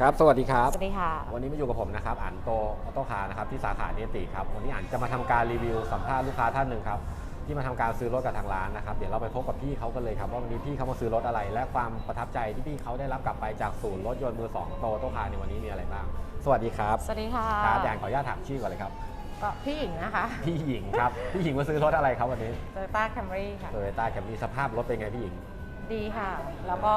ครับ สวัสดีครับ สวัสดีค่ะ วันนี้มาอยู่กับผมนะครับอ่านโตออโต้คาร์นะครับที่สาขาเนติครับ วันนี้อ่านจะมาทำการรีวิวสัมภาษณ์ลูกค้าท่านหนึ่งครับที่มาทำการซื้อรถกับทางร้านนะครับ เดี๋ยวเราไปพบกับพี่เขากันเลยครับว่าวันนี้พี่เขามาซื้อรถอะไร และความประทับใจที่พี่เขาได้รับกลับไปจากศูนย์รถยนต์มือสองโตโต้คาร์ในวันนี้มีอะไรบ้าง สวัสดีครับ สวัสดีค่ะครับแดนขออนุญาตถามชื่อก่อนเลยครับก็พี่หญิงนะคะ พี่หญิงครับ พี่หญิงมาซื้อรถอะไรครับวันนี้โตโยต้าแคมรี่ค่ะโตโยต้าแคมรี่สภาพรถเป็นไงพี่หญิง ดีค่ะ แล้วก็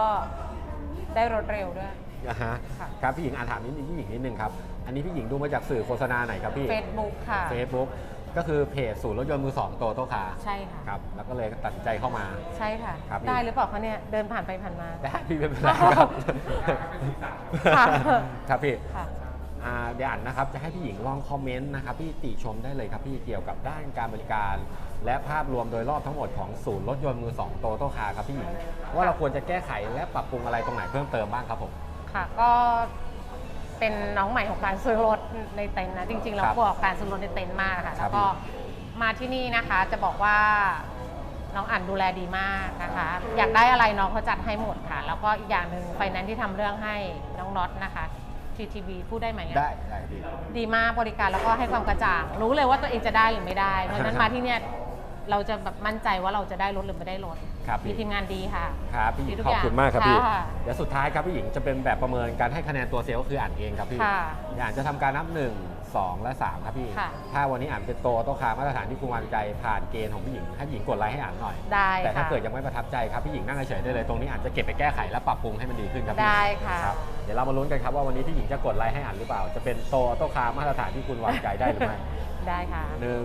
ได้รถเร็วด้วย นะฮะค่ะ ครับพี่หญิงอ่านถามนิดนึงพี่หญิงนิดนึงครับ อันนี้พี่หญิงดูมาจากสื่อโฆษณาไหนครับพี่ Facebook ค่ะ Facebook ก็คือเพจศูนย์รถยนต์มือสองโตโต้คาร์ใช่ค่ะ ครับแล้วก็เลยตัดสินใจเข้ามา ใช่ค่ะ ครับพี่ได้หรือเปล่าคะเนี่ย เดินผ่านไปผ่านมา ได้พี่ไม่เป็นไรครับค่ะครับพี่ค่ะ อ่าเดี๋ยวอ่านนะครับจะให้พี่หญิงลองคอมเมนต์นะครับพี่ติชมได้เลยครับพี่เกี่ยวกับด้านการบริการ และภาพรวมโดยรอบทั้งหมดของศูนย์รถยนต์มือสองโตโต้คาร์ครับพี่หญิงว่าเราควรจะแก้ไขและปรับปรุงอะไรตรงไหนเพิ่มเติมบ้างครับผม ค่ะ ก็เป็นน้องใหม่ของการซื้อรถในเต็นท์นะจริงๆเราครับกลัวการซื้อรถในเต็นท์มากค่ะครัแล้บวก็มาที่นี่นะคะจะบอกว่าน้องอั๋นดูแลดีมากนะคะ อยากได้อะไรน้องเขาจัดให้หมดค่ะ แล้วก็อีกอย่างหนึ่งไฟแนนซ์ที่ทำเรื่องให้น้องน็อตนะคะ TTB พูดได้ไหมอะได้ได้พี่ดีมากบริการแล้วก็ให้ความกระจ่างรู้เลยว่าตัวเองจะได้หรือไม่ได้เพราะฉะนั้นมาที่เนี่ย เราจะแบบมั่นใจว่าเราจะได้รถหรือไม่ได้รถครับมีพี่ทีมงานดีค่ะ ครับพี่หญิดีงทุกขอบอย่างคุณมากครับพี่ค่ะเดี๋ยวสุดท้ายครับพี่หญิงจะเป็นแบบประเมินการให้คะแนนตัวเซลล์ก็คืออ่านเองครับพี่ค่ะอ่านจะทำการนับ 1 2 และ 3 ครับพี่ ค่ะ ถ้าวันนี้อ่านเป็นโตโต้คาร์มาตรฐานที่คุณวางใจผ่านเกณฑ์ของพี่หญิงให้พี่หญิงกดไลค์ให้อ่านหน่อย ได้แต่ถ้าค่ะ เกิดยังไม่ประทับใจครับพี่หญิงนั่งเฉยๆได้เลยตรงนี้อาจจะเก็บไปแก้ไขและปรับปรุงให้มันดีขึ้นครับพี่ได้ค่ะครับเดี๋ยวเรามาลุ้นกันครับว่าวันนี้พี่หญิงจะกดไลค์ให้อ่านหรือเปล่า จะเป็นโตโต้คาร์มาตรฐานที่คุณวางใจได้หรือไม่ ได้ค่ะ หนึ่ง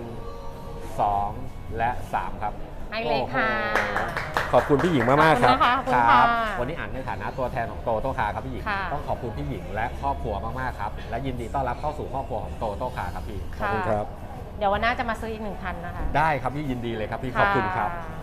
สองและสามครับ ให้เลยค่ะโอ้โหขอบคุณพี่หญิงมากๆครับขอบคุณนะคะขอบคุณค่ะวันนี้อ่านในฐานะตัวแทนของโตโต้คาร์ครับพี่หญิง ค่ะต้องขอบคุณพี่หญิงและครอบครัวมากๆครับ และยินดีต้อนรับเข้าสู่ครอบครัวของโตโต้คาร์ครับพี่ ขอบคุณครับ เดี๋ยววันหน้าจะมาซื้ออีกหนึ่งคันนะคะ ได้ครับพี่ยินดีเลยครับพี่ขอบคุณครับะ